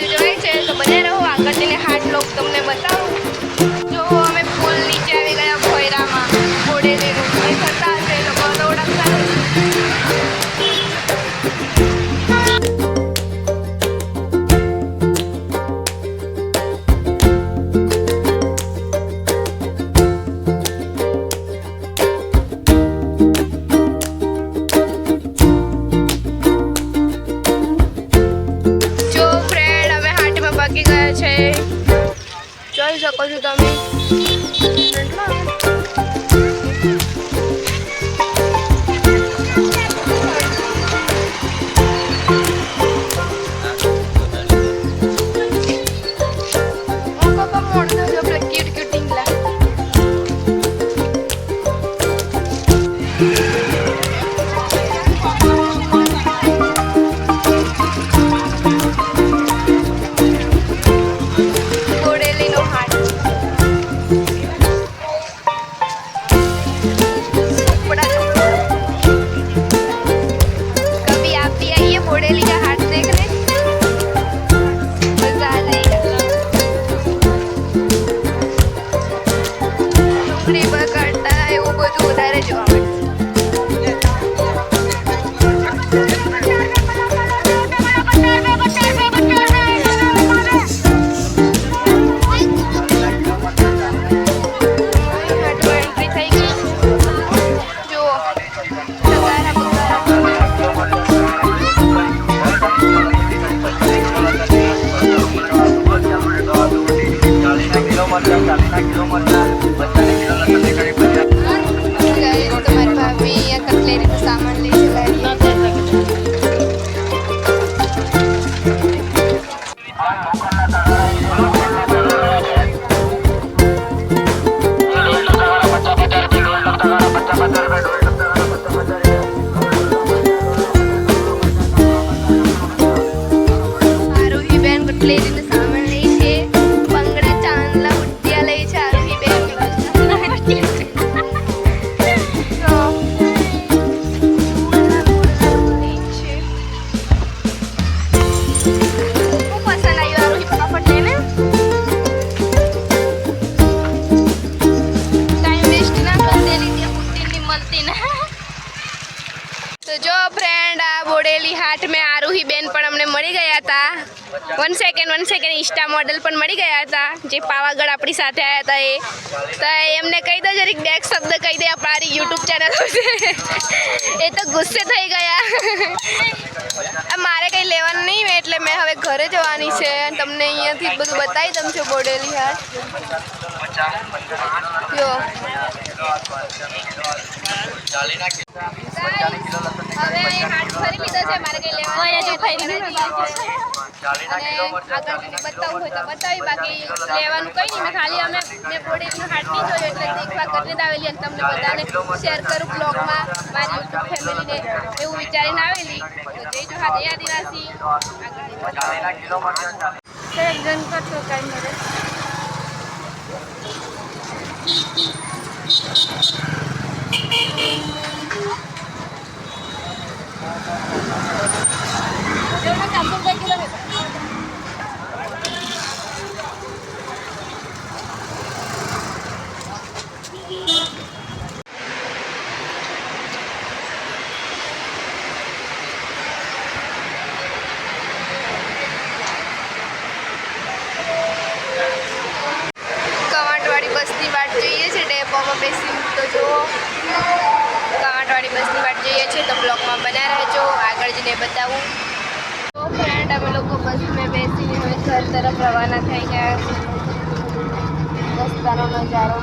બાજુ છે તો બધા રહો આગળ જઈને હાર્ટ લોક તમે કરી શકો છો તમે? Hallo, hallo. બોડેલી મેં આરુહી બેન પણ અમને મળી ગયા હતા. One second one second insta model પણ મળી ગયા હતા. જે પાવાગઢ આપણી સાથે આવ્યા હતા એ. તો એમને કહી દો જરીક બે શબ્દ કહી દે આપણી યુટ્યુબ ચેનલ એ તો ગુસ્સે થઈ ગયા. મારે કંઈ લેવાનું નહીં એટલે મેં હવે ઘરે જવાની છે તમને અહીંયાથી બધું બતાવી દઉં છું બોડેલી હાર જો. હવે હાથ ફરી લીધો છે મારે કંઈ લેવાનું જઈએ છીએ. અને આગળ જઈને બતાવવું હોય તો બતાવી બાકી લેવાનું કંઈ નહીં. મેં ખાલી અમે મેં બોડેલીનું હાટ નહીં જોયું એટલે દેખવા કરીને આવેલી અને તમને બધાને શેર કરું બ્લોગમાં. મારી યુટ્યુબ ફેમિલીને એવું વિચારીને આવેલી. તો જય હા જય આદિવાસી. આગળ. ગણપત કાંઈ મળે. છે તો બ્લોગમાં બના રહેજો. આગળ જઈને બતાવું. તો ફ્રેન્ડ અમે લોકો બસમાં બેસીને હવે ઘર તરફ રવાના થઈ ગયા. રસ્તાનો નજારો.